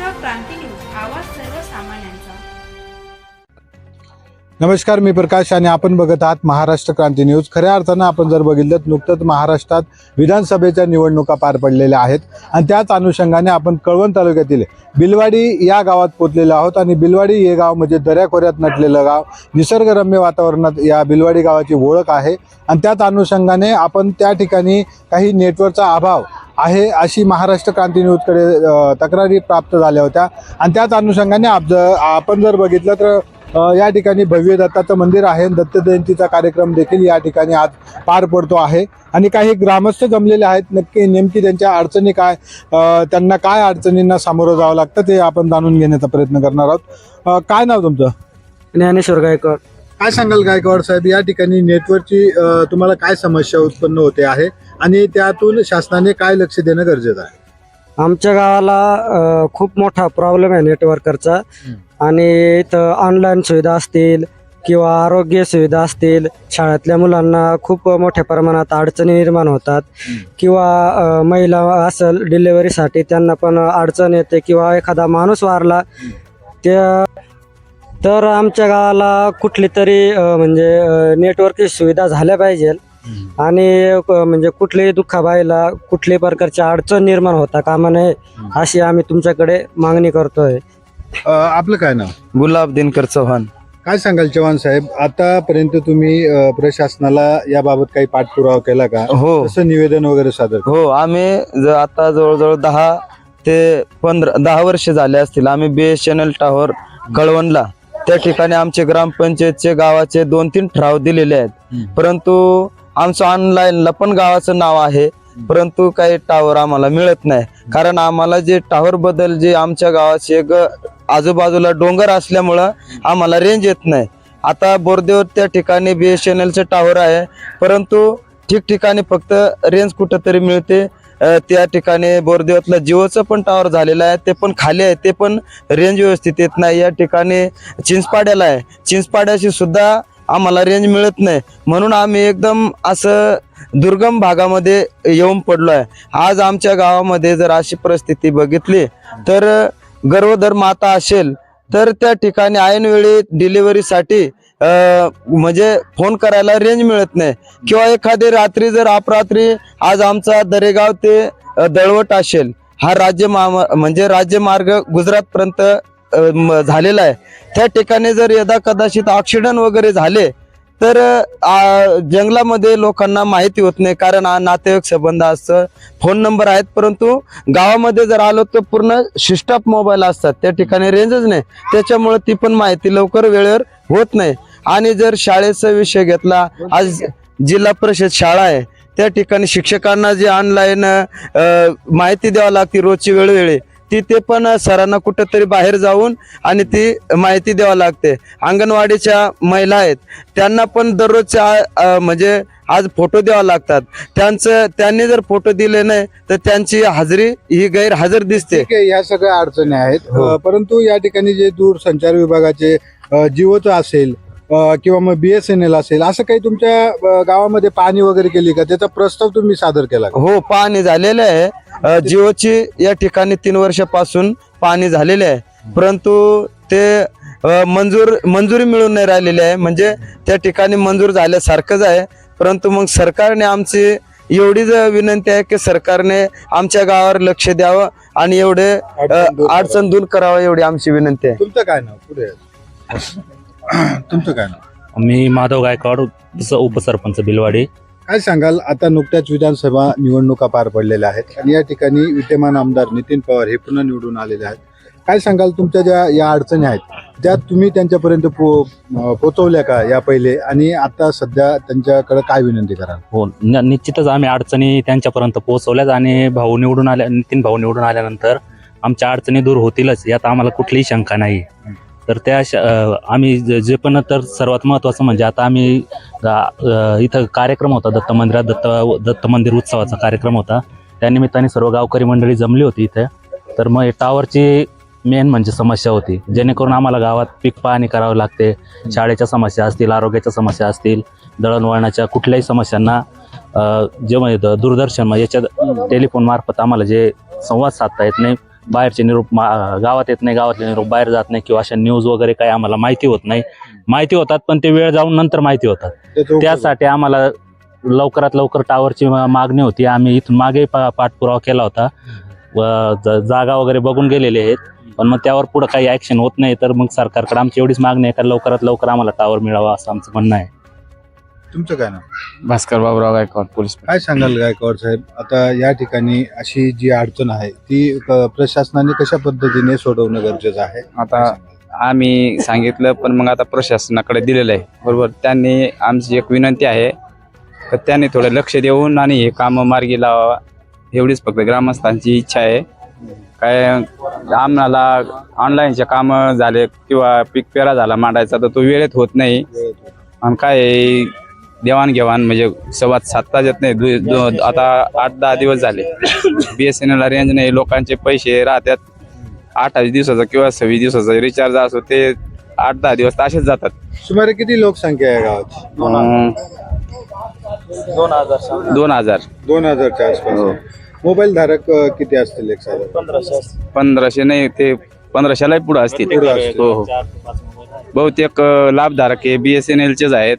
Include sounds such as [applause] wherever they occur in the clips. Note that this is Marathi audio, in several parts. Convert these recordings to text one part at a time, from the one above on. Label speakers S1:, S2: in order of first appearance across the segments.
S1: महाराष्ट्र क्रांती न्यूज आवाज सर्वसामान्यांचा.
S2: नमस्कार मी प्रकाश आणि आपण बघत आहात महाराष्ट्र क्रांती न्यूज. खऱ्या अर्थानं आपण जर बघितलं तर नुकतंच महाराष्ट्रात विधानसभेच्या निवडणुका पार पडलेल्या आहेत आणि त्याच अनुषंगाने आपण कळवण तालुक्यातील बिलवाडी या गावात पोचलेलो आहोत आणि बिलवाडी हे गाव म्हणजे दऱ्याखोऱ्यात नटलेलं गाव. निसर्गरम्य वातावरणात या बिलवाडी गावाची ओळख आहे आणि त्याच अनुषंगाने आपण त्या ठिकाणी काही नेटवर्कचा अभाव आहे अशी महाराष्ट्र क्रांती न्यूजकडे तक्रारी प्राप्त झाल्या होत्या. आणि त्याच अनुषंगाने आप आपण जर बघितलं तर या ठिकाणी भव्य दत्ताचं मंदिर आहे. दत्त जयंतीचा कार्यक्रम देखील या ठिकाणी आज पार पडतो आहे. आणि काही ग्रामस्थ जमलेले आहेत. नक्की नेमकी त्यांच्या अडचणी काय त्यांना काय अडचणींना सामोरं जावं लागतं ते आपण जाणून घेण्याचा प्रयत्न करणार आहोत. काय नाव तुमचं?
S3: ज्ञानेश्वर गायकवाड.
S2: काय सांगाल गायकवाड साहेब? या ठिकाणी नेटवर्कची तुम्हाला काय समस्या उत्पन्न होते आहे? आणि त्यातून शासनाने काय लक्ष देणं गरजेचं आहे?
S3: आमच्या गावाला अ, खूप मोठा प्रॉब्लेम आहे नेटवर्करचा. आणि इथं ऑनलाईन सुविधा असतील किंवा आरोग्य सुविधा असतील शाळेतल्या मुलांना खूप मोठ्या प्रमाणात अडचणी निर्माण होतात. किंवा अ, महिला असेल डिलिव्हरीसाठी त्यांना पण अडचण येते किंवा एखादा माणूस वारला त्या तर आमच्या गावाला कुठली तरी अ, म्हणजे नेटवर्कची सुविधा झाल्या पाहिजे आणि म्हणजे कुठल्याही दुःखाबाईला कुठल्याही प्रकारची अडचण निर्माण होता कामा नये अशी आम्ही तुमच्याकडे मागणी करतोय.
S2: अ, आपलं काय नाव?
S4: गुलाब दिनकर चव्हाण.
S2: काय सांगाल चव्हाण साहेब? आतापर्यंत तुम्ही अ, प्रशासनाला याबाबत काही पाठपुरावा केला का?
S4: हो.
S2: कसं निवेदन वगैरे सादर केलं?
S4: हो आम्ही ज- आता जवळजवळ दहा ते पंधरा दहा वर्ष झाले असतील. आम्ही B S N L tower कळवणला. त्या ठिकाणी आमचे ग्रामपंचायतचे गावाचे दोन तीन ठराव दिलेले आहेत. परंतु आमचं ऑनलाईनला पण गावाचं नाव आहे. परंतु काही टावर आम्हाला मिळत नाही. कारण आम्हाला जे टावर बद्दल जे आमच्या गावाचे एक आजूबाजूला डोंगर असल्यामुळं आम्हाला रेंज येत नाही. आता बोरदेवर त्या ठिकाणी बी एस एन एलचं टावर आहे. परंतु ठिकठिकाणी फक्त रेंज कुठंतरी मिळते. त्या ठिकाणी बोरदेवातला जिओचं पण टावर झालेलं आहे. ते पण खाली आहे. ते पण रेंज व्यवस्थित येत नाही. या ठिकाणी चिंचपाड्याला आहे. चिंचपाड्याशी सुद्धा आम्हाला रेंज मिळत नाही. म्हणून आम्ही एकदम असं दुर्गम भागामध्ये येऊन पडलो आहे. आज आमच्या गावामध्ये जर अशी परिस्थिती बघितली तर गर्भधर माता असेल तर त्या ठिकाणी ऐनवेळी डिलिव्हरीसाठी म्हणजे फोन करायला रेंज मिळत नाही. किंवा एखादी रात्री जर अपरात्री आज आमचा दरेगाव ते दळवट असेल हा राज्य म्हणजे राज्यमार्ग गुजरातपर्यंत झालेला आहे. त्या ठिकाणी जर यदा कदाचित ऑक्सिडंट वगैरे झाले तर जंगलामध्ये लोकांना माहिती होत नाही. कारण हा नातेवाईक संबंध असतं. फोन नंबर आहेत परंतु गावामध्ये जर आलो तर पूर्ण शिस्टॉप मोबाईल असतात. त्या ठिकाणी रेंजच नाही. त्याच्यामुळे ती पण माहिती लवकर वेळेवर होत नाही. आणि जर शाळेचा विषय घेतला आज जिल्हा परिषद शाळा आहे. त्या ठिकाणी शिक्षकांना जे ऑनलाईन माहिती द्यावी लागते रोजची वेळोवेळी ती ते पण सरांना कुठंतरी बाहेर जाऊन आणि ती माहिती द्यावी लागते. अंगणवाडीच्या महिला आहेत त्यांना पण दररोजच्या म्हणजे आज फोटो द्यावा लागतात. त्यांचं त्यांनी जर फोटो दिले नाही तर त्यांची हजेरी ही गैरहजर दिसते.
S2: ह्या सगळ्या अडचणी आहेत.
S4: हो.
S2: परंतु या ठिकाणी जे दूरसंचार विभागाचे जिओचं असेल किंवा मग बीएसएनएल असेल असं काही तुमच्या गावामध्ये पाहणी वगैरे केली का? त्याचा प्रस्ताव तुम्ही सादर केला का?
S4: हो पाहणी झालेले आहे. जिओची या ठिकाणी तीन वर्षापासून पाहणी झालेली आहे. परंतु ते मंजूर मंजुरी मिळून नाही राहिलेली आहे. म्हणजे त्या ठिकाणी मंजूर झाल्यासारखंच आहे. परंतु मग सरकारने आमची एवढीच विनंती आहे की सरकारने आमच्या गावावर लक्ष द्यावं आणि एवढे
S2: अडचण दूर
S4: करावं. एवढी आमची विनंती आहे.
S2: तुमचं काय नाव? पुढे. [clears throat] तुमचं काय नाव?
S5: मी माधव गायकवाड उप- उपसरपंच बिलवाडी.
S2: काय सांगाल? आता नुकत्याच विधानसभा निवडणुका पार पडलेल्या आहेत आणि या ठिकाणी विद्यमान आमदार नितीन पवार हे पुन्हा निवडून आलेले आहेत. काय सांगाल? तुमच्या ज्या या अडचणी आहेत त्या तुम्ही त्यांच्यापर्यंत पो अं, पोहोचवल्या का या पहिले? आणि आता सध्या त्यांच्याकडे काय विनंती कराल?
S5: हो न- निश्चितच आम्ही अडचणी त्यांच्यापर्यंत पोहोचवल्याच आणि भाऊ निवडून आल्या नितीन भाऊ निवडून आल्यानंतर आमच्या अडचणी दूर होतीलच यात आम्हाला कुठलीही शंका नाही. तर त्या आम्ही जे जे पण तर सर्वात महत्त्वाचं म्हणजे आता आम्ही इथं कार्यक्रम होता दत्त मंदिरात दत्त दत्त मंदिर उत्सवाचा कार्यक्रम होता. त्यानिमित्ताने सर्व गावकरी मंडळी जमली होती इथे. तर मग टावरची मेन म्हणजे समस्या होती. जेणेकरून आम्हाला गावात पीक पाहणी करावं लागते. शाळेच्या समस्या असतील आरोग्याच्या समस्या असतील दळणवळणाच्या कुठल्याही समस्यांना जे म्हणजे दूरदर्शन म्हणजे याच्या टेलिफोनमार्फत आम्हाला जे संवाद साधता येत नाही बाहेरचे निरोप गावात येत नाही गावातले निरोप बाहेर जात नाही किंवा अशा न्यूज वगैरे काही आम्हाला माहिती होत नाही. माहिती होतात पण ते वेळ जाऊन नंतर माहिती होतात. त्यासाठी आम्हाला लवकरात लवकर टावरची मागणी होती. आम्ही इथून मागे पा- पाठपुरावा केला होता. व जागा वगैरे बघून गेलेले आहेत. पण मग त्यावर पुढे काही ऍक्शन होत नाही तर मग सरकारकडे आमची एवढीच मागणी आहे का लवकरात लवकर आम्हाला टावर मिळावा असं आमचं म्हणणं आहे.
S2: तुमचं काय नाव?
S6: भास्कर बाबुराव गायकवाड पोलीस
S2: काय सांगाल गायकवाड साहेब? आता या ठिकाणी अशी जी अडचण आहे ती क- प्रशासनाने कशा पद्धतीने सोडवणं गरजेचं आहे?
S6: आता आम्ही सांगितलं पण मग आता प्रशासनाकडे दिलेलं आहे. बरोबर त्यांनी आमची एक विनंती आहे तर त्यांनी थोडं लक्ष देऊन आणि हे कामं मार्गी लावा एवढीच फक्त ग्रामस्थांची इच्छा आहे. काय आम्हाला ऑनलाईनचे कामं झाले किंवा पीक पेरा झाला मांडायचा तर तो वेळेत होत नाही. आणि काय देवाणघेवाण म्हणजे संवाद साधताच येत नाही. दु- दु- आता आठ दहा दिवस झाले. B S N L range नाही. लोकांचे पैसे राहतात. अठ्ठावीस दिवसाचा किंवा सव्वीस दिवसाचा रिचार्ज असो ते आठ दहा दिवस असेच जातात.
S2: सुमारे किती लोकसंख्या आहे गावाची?
S6: अं, दोन हजार
S2: दोन हजारच्या आसपास
S6: हो.
S2: मोबाईल धारक किती असतील एक साधारण?
S6: पंधराशे नाही ते पंधराशेलाही पुढे असतील.
S2: पुढं असतील.
S6: हो. हो बहुतेक लाभधारक हे बी एस एन एलचेच आहेत.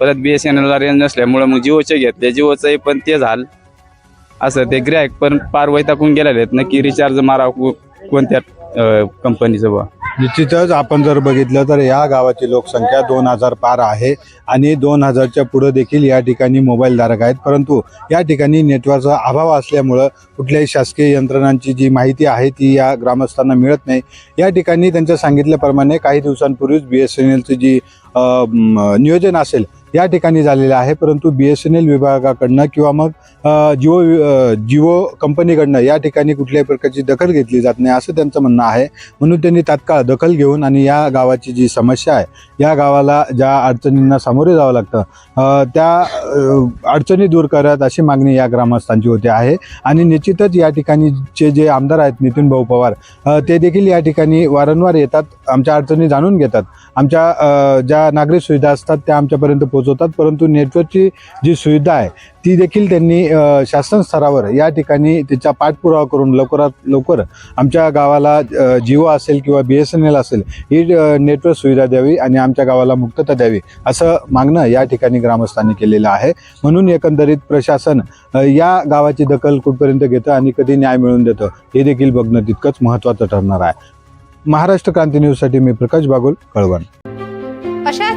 S6: परत बी एस एन एलला रेंज नसल्यामुळे मग जिओचे घेतले. जिओचंही पण ते झालं. असं ते ग्राहक पण पार वैताकून गेलेले आहेत. नक्की रिचार्ज मारा कोणत्या कंपनीचं बा
S2: निश्चितच आपण जर बघितलं तर या गावाची लोकसंख्या दोन हजार पार आहे आणि दोन हजारच्या पुढं देखील या ठिकाणी मोबाईलधारक आहेत. परंतु या ठिकाणी नेटवर्कचा अभाव असल्यामुळं कुठल्याही शासकीय यंत्रणांची जी माहिती आहे ती या ग्रामस्थांना मिळत नाही. या ठिकाणी त्यांच्या सांगितल्याप्रमाणे काही दिवसांपूर्वीच बी एस एन एलचं जी नियोजन असेल या ठिकाणी झालेलं आहे परंतु बी एस एन एल विभागाकडनं किंवा मग जिओ जिओ कंपनीकडनं या ठिकाणी कुठल्याही प्रकारची दखल घेतली जात नाही असं त्यांचं म्हणणं आहे. म्हणून त्यांनी तात्काळ दखल घेऊन आणि या गावाची जी समस्या आहे या गावाला ज्या अडचणींना सामोरे जावं लागतं त्या अडचणी दूर करत अशी मागणी या ग्रामस्थांची होती आहे. आणि निश्चितच या ठिकाणीचे जे आमदार आहेत नितीन भाऊ पवार ते देखील या ठिकाणी वारंवार येतात आमच्या अडचणी जाणून घेतात. आमच्या ज्या नागरिक सुविधा असतात त्या आमच्यापर्यंत पोहोचवतात परंतु नेटवर्कची जी सुविधा आहे ती देखील त्यांनी शासन स्तरावर या ठिकाणी तिचा पाठपुरावा करून लवकरात लवकर आमच्या गावाला जिओ असेल किंवा बी एस एन एल असेल ही नेटवर्क सुविधा द्यावी आणि आमच्या गावाला मुक्तता द्यावी असं मागणं या ठिकाणी ग्रामस्थांनी केलेलं आहे. म्हणून एकंदरीत प्रशासन या गावाची दखल कुठपर्यंत घेतं आणि कधी न्याय मिळवून देतं हे देखील बघणं तितकंच महत्त्वाचं ठरणार आहे. महाराष्ट्र क्रांती न्यूजसाठी मी प्रकाश बागोल कळवण.
S1: अशाच